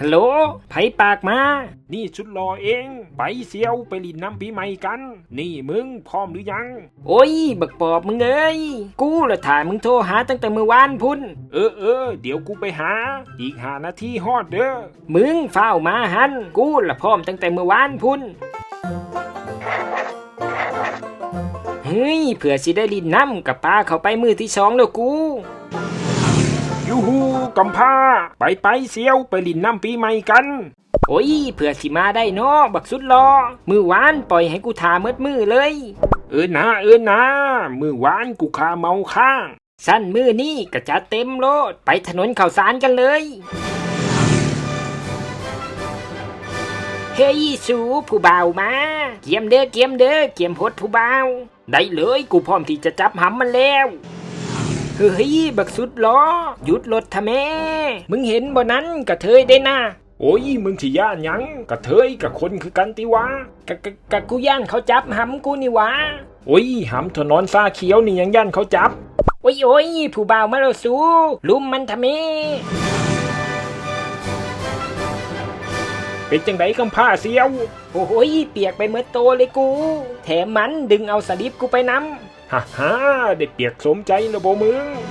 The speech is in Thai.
ฮัลโหล ไผปากมา นี่ชุดรอเอง ไปเซียวไปลินน้ำปีใหม่กัน นี่มึงพร้อมหรือยัง โอ้ย บักปอบมึงเอ้ย กูละถ่ายมึงโทรหาตั้งแต่เมื่อวานพุ่น เออเออ เดี๋ยวกูไปหา อีกหานาทีฮอดเด้อ มึงเฝ้าวมาหัน กูละพร้อมตั้งแต่เมื่อวานพุ่นเฮ้ย เผื่อสิได้ลินน้ำกับปลาเข้าไปมือที่สองแล้วกูยูฮู กำพร้า ไปไปเซียวไปลินน้ำปีใหม่กัน โอ้ยเผื่อสิมาได้เนาะบักสุดรอมือวานปล่อยให้กูทาเมดมือเลย เออนะเออนะมือหวานกูคาเมาข้าง สั้นมือนี่กระจัดเต็มโลดไปถนนข่าวสารกันเลยเฮ้ยสูผู้บ่าวมา เกียมเด้อเกียมเด้อเกียมพดผู้บ่าว ได้เลยกูพร้อมที่จะจับหำมันแล้ว เฮ้ยบักสุดล้อหยุดรถทำแม่มึงเห็นบ่นั้นกระเทยได้นะโอ้ยมึงสิย่านหยังกระเทยกับคนคือกันติวะกะกะกะกูย่านเขาจับหำกูนี่หวะโอ้ยหำถนนซาเขียวนี่ยังย่านเขาจับ โอ้ยโอ้ยผู้บ่าวมาแล้วสูลุมมันทำแม่ เป็นจังไดกำพร้าเซียว โอ้โหยเปียกไปเมื่อโตเลยกู แถมมันดึงเอาสลิปกูไปน้ฮ่าฮ่าได้เปียกสมใจแล้วบ่มึงำ